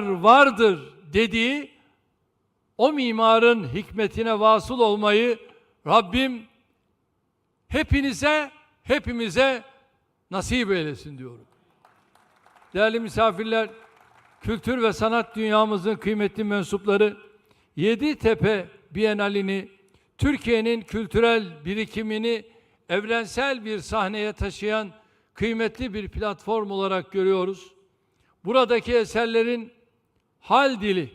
vardır dediği o mimarın hikmetine vasıl olmayı Rabbim hepinize, hepimize nasip eylesin diyorum. Değerli misafirler, kültür ve sanat dünyamızın kıymetli mensupları Yeditepe Bienalini Türkiye'nin kültürel birikimini evrensel bir sahneye taşıyan kıymetli bir platform olarak görüyoruz. Buradaki eserlerin hal dili,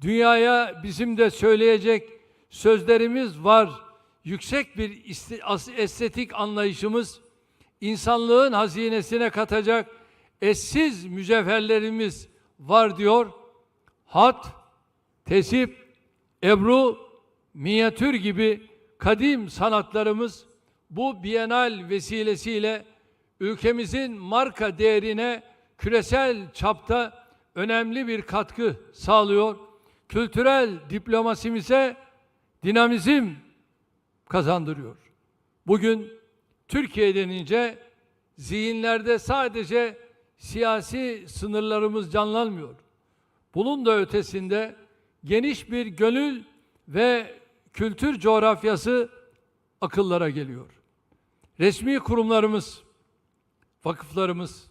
dünyaya bizim de söyleyecek sözlerimiz var. Yüksek bir estetik anlayışımız, insanlığın hazinesine katacak eşsiz mücevherlerimiz var diyor. Hat, tesip, ebru, minyatür gibi kadim sanatlarımız bu Bienal vesilesiyle ülkemizin marka değerine küresel çapta önemli bir katkı sağlıyor. Kültürel diplomasimize dinamizm kazandırıyor. Bugün Türkiye denince zihinlerde sadece siyasi sınırlarımız canlanmıyor. Bunun da ötesinde geniş bir gönül ve kültür coğrafyası akıllara geliyor. Resmi kurumlarımız, vakıflarımız,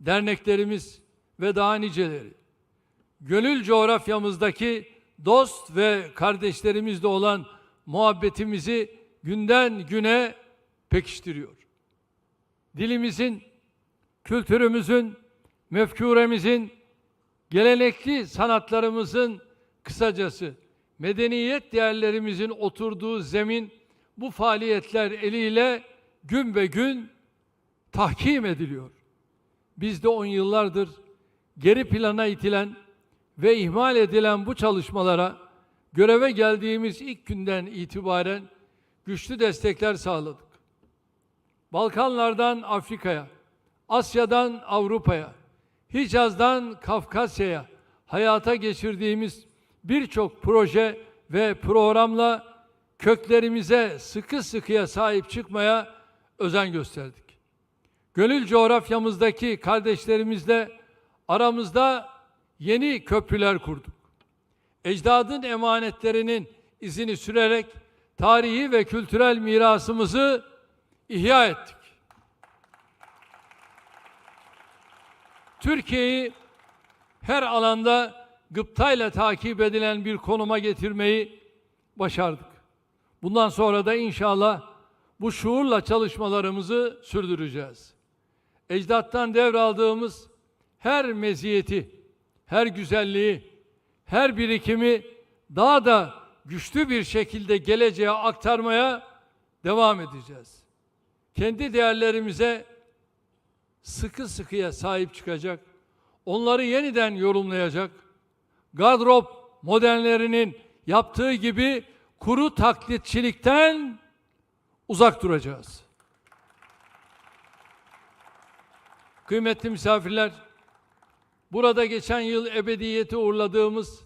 derneklerimiz ve daha niceleri gönül coğrafyamızdaki dost ve kardeşlerimizle olan muhabbetimizi günden güne pekiştiriyor. Dilimizin, kültürümüzün, mefkuremizin, gelenekli sanatlarımızın kısacası medeniyet değerlerimizin oturduğu zemin bu faaliyetler eliyle gün be gün tahkim ediliyor. Biz de on yıllardır geri plana itilen ve ihmal edilen bu çalışmalara göreve geldiğimiz ilk günden itibaren güçlü destekler sağladık. Balkanlardan Afrika'ya, Asya'dan Avrupa'ya, Hicaz'dan Kafkasya'ya hayata geçirdiğimiz birçok proje ve programla köklerimize sıkı sıkıya sahip çıkmaya özen gösterdik. Gönül coğrafyamızdaki kardeşlerimizle aramızda yeni köprüler kurduk. Ecdadın emanetlerinin izini sürerek tarihi ve kültürel mirasımızı ihya ettik. Türkiye'yi her alanda gıptayla takip edilen bir konuma getirmeyi başardık. Bundan sonra da inşallah bu şuurla çalışmalarımızı sürdüreceğiz. Ecdattan devraldığımız her meziyeti, her güzelliği, her birikimi daha da güçlü bir şekilde geleceğe aktarmaya devam edeceğiz. Kendi değerlerimize sıkı sıkıya sahip çıkacak, onları yeniden yorumlayacak, gardrop modernlerinin yaptığı gibi kuru taklitçilikten uzak duracağız. Kıymetli misafirler, burada geçen yıl ebediyeti uğurladığımız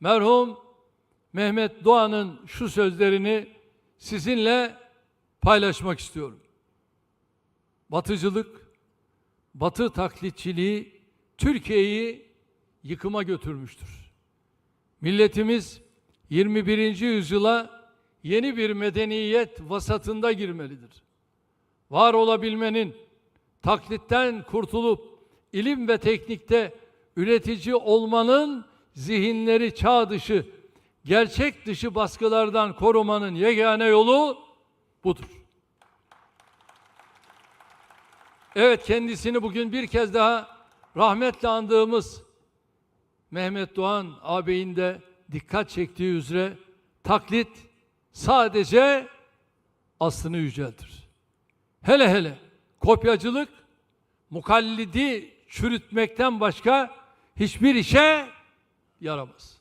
merhum Mehmet Doğan'ın şu sözlerini sizinle paylaşmak istiyorum. Batıcılık, batı taklitçiliği Türkiye'yi yıkıma götürmüştür. Milletimiz 21. yüzyıla yeni bir medeniyet vasatında girmelidir. Var olabilmenin, taklitten kurtulup ilim ve teknikte üretici olmanın zihinleri çağ dışı, gerçek dışı baskılardan korumanın yegane yolu budur. Evet kendisini bugün bir kez daha rahmetle andığımız Mehmet Doğan ağabeyin de dikkat çektiği üzere taklit sadece aslını yüceltir. Hele hele kopyacılık mukallidi çürütmekten başka hiçbir işe yaramaz.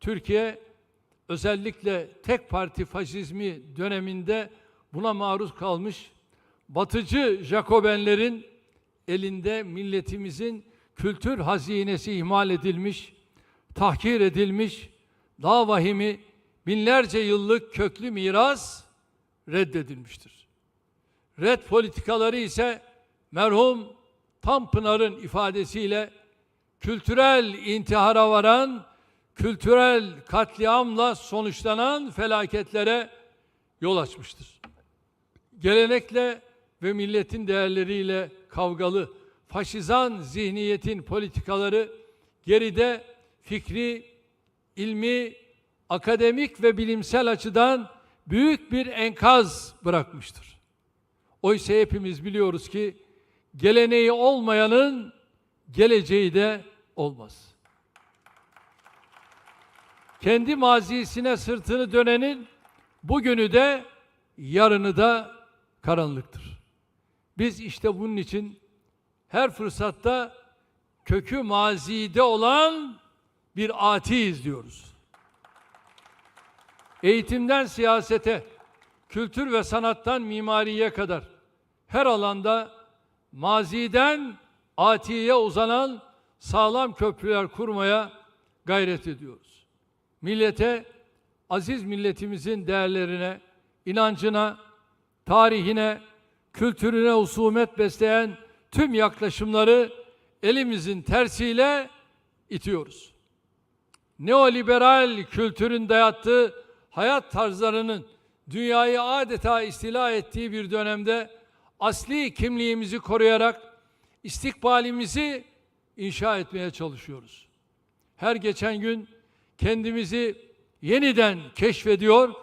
Türkiye özellikle tek parti faşizmi döneminde buna maruz kalmış batıcı Jacobenlerin elinde milletimizin kültür hazinesi ihmal edilmiş, tahkir edilmiş, daha vahimi binlerce yıllık köklü miras reddedilmiştir. Red politikaları ise merhum Tanpınar'ın ifadesiyle kültürel intihara varan, kültürel katliamla sonuçlanan felaketlere yol açmıştır. Gelenekle ve milletin değerleriyle kavgalı, faşizan zihniyetin politikaları geride fikri, ilmi, akademik ve bilimsel açıdan büyük bir enkaz bırakmıştır. Oysa hepimiz biliyoruz ki geleneği olmayanın geleceği de olmaz. Kendi mazisine sırtını dönenin bugünü de yarını da karanlıktır. Biz işte bunun için her fırsatta kökü mazide olan bir ati izliyoruz. Eğitimden siyasete, kültür ve sanattan mimariye kadar her alanda maziden atiye uzanan sağlam köprüler kurmaya gayret ediyoruz. Millete, aziz milletimizin değerlerine, inancına, tarihine, kültürüne husumet besleyen tüm yaklaşımları elimizin tersiyle itiyoruz. Neoliberal kültürün dayattığı hayat tarzlarının dünyayı adeta istila ettiği bir dönemde asli kimliğimizi koruyarak istikbalimizi inşa etmeye çalışıyoruz. Her geçen gün kendimizi yeniden keşfediyor,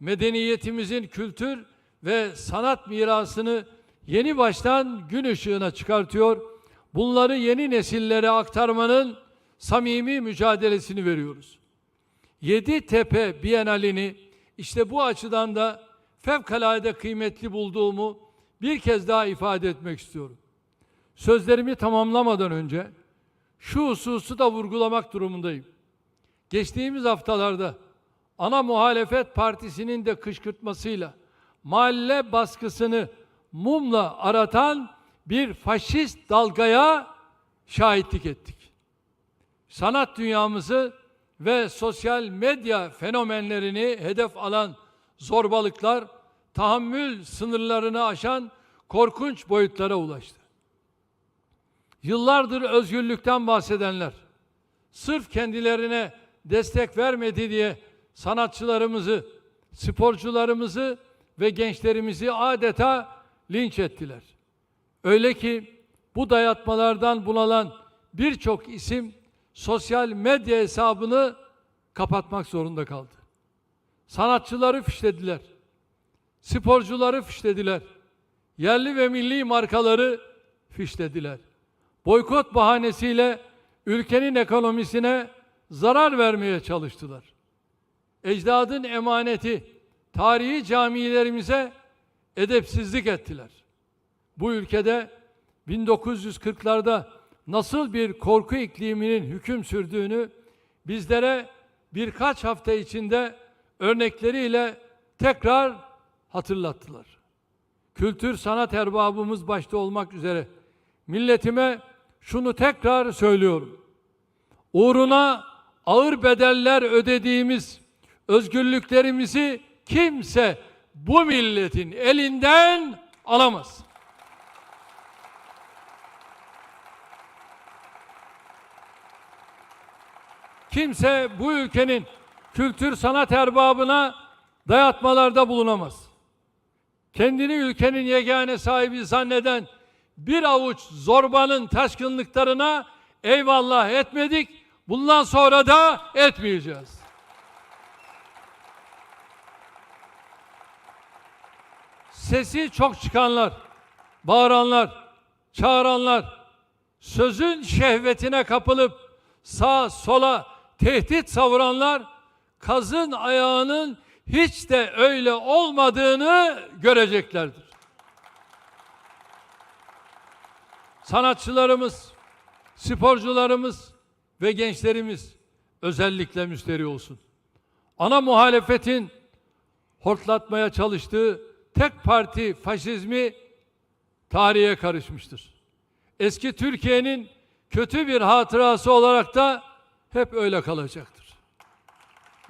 medeniyetimizin kültür ve sanat mirasını yeni baştan gün ışığına çıkartıyor. Bunları yeni nesillere aktarmanın samimi mücadelesini veriyoruz. Yeditepe Bienalini işte bu açıdan da fevkalade kıymetli bulduğumu bir kez daha ifade etmek istiyorum. Sözlerimi tamamlamadan önce şu hususu da vurgulamak durumundayım. Geçtiğimiz haftalarda ana muhalefet partisinin de kışkırtmasıyla mahalle baskısını mumla aratan bir faşist dalgaya şahitlik ettik. Sanat dünyamızı ve sosyal medya fenomenlerini hedef alan zorbalıklar tahammül sınırlarını aşan korkunç boyutlara ulaştı. Yıllardır özgürlükten bahsedenler sırf kendilerine destek vermedi diye sanatçılarımızı, sporcularımızı ve gençlerimizi adeta linç ettiler. Öyle ki bu dayatmalardan bunalan birçok isim sosyal medya hesabını kapatmak zorunda kaldı. Sanatçıları fişlediler. Sporcuları fişlediler. Yerli ve milli markaları fişlediler. Boykot bahanesiyle ülkenin ekonomisine zarar vermeye çalıştılar. Ecdadın emaneti tarihi camilerimize edepsizlik ettiler. Bu ülkede 1940'larda nasıl bir korku ikliminin hüküm sürdüğünü bizlere birkaç hafta içinde örnekleriyle tekrar hatırlattılar. Kültür sanat erbabımız başta olmak üzere milletime şunu tekrar söylüyorum. Uğruna ağır bedeller ödediğimiz özgürlüklerimizi kimse bu milletin elinden alamaz. Kimse bu ülkenin kültür sanat erbabına dayatmalarda bulunamaz. Kendini ülkenin yegane sahibi zanneden bir avuç zorbanın taşkınlıklarına eyvallah etmedik. Bundan sonra da etmeyeceğiz. Sesi çok çıkanlar, bağıranlar, çağıranlar, sözün şehvetine kapılıp sağa sola tehdit savuranlar kazın ayağının hiç de öyle olmadığını göreceklerdir. Sanatçılarımız, sporcularımız ve gençlerimiz özellikle müsteri olsun. Ana muhalefetin hortlatmaya çalıştığı tek parti faşizmi tarihe karışmıştır. Eski Türkiye'nin kötü bir hatırası olarak da hep öyle kalacaktır.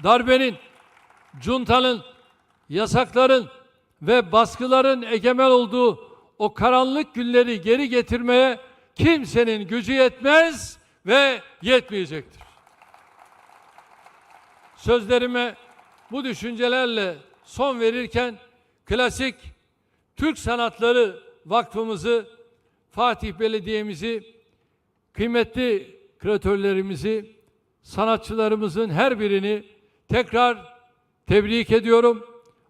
Darbenin, cuntanın, yasakların ve baskıların egemen olduğu o karanlık günleri geri getirmeye kimsenin gücü yetmez ve yetmeyecektir. Sözlerime bu düşüncelerle son verirken klasik Türk Sanatları Vakfımızı, Fatih Belediye'mizi, kıymetli kreatörlerimizi, sanatçılarımızın her birini tekrar tebrik ediyorum.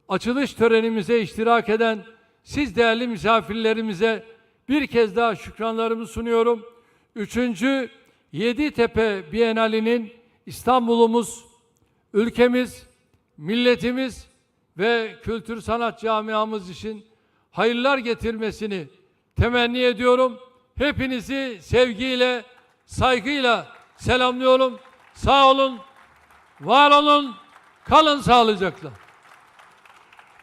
Açılış törenimize iştirak eden siz değerli misafirlerimize bir kez daha şükranlarımı sunuyorum. Üçüncü Yeditepe Bienalinin İstanbul'umuz, ülkemiz, milletimiz ve kültür sanat camiamız için hayırlar getirmesini temenni ediyorum. Hepinizi sevgiyle, saygıyla selamlıyorum. Sağ olun, var olun, kalın sağlıcakla.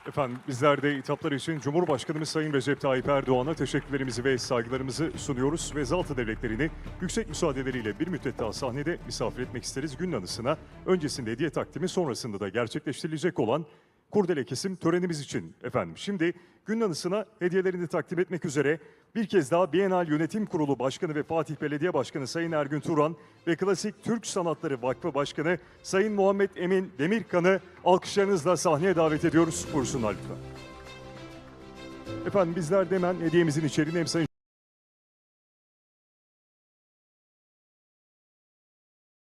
Efendim bizler de hitaplar için Cumhurbaşkanımız Sayın Recep Tayyip Erdoğan'a teşekkürlerimizi ve saygılarımızı sunuyoruz ve Zaltı devletlerini yüksek müsaadeleriyle bir müddet daha sahnede misafir etmek isteriz gün anısına. Öncesinde hediye takdimi sonrasında da gerçekleştirilecek olan kurdele kesim törenimiz için efendim. Şimdi gün anısına hediyelerini takdim etmek üzere bir kez daha Bienal Yönetim Kurulu Başkanı ve Fatih Belediye Başkanı Sayın Ergün Turan ve Klasik Türk Sanatları Vakfı Başkanı Sayın Muhammed Emin Demirkan'ı alkışlarınızla sahneye davet ediyoruz. Buyursunlar lütfen. Efendim bizler de hemen hediyemizin içeriğini hem Sayın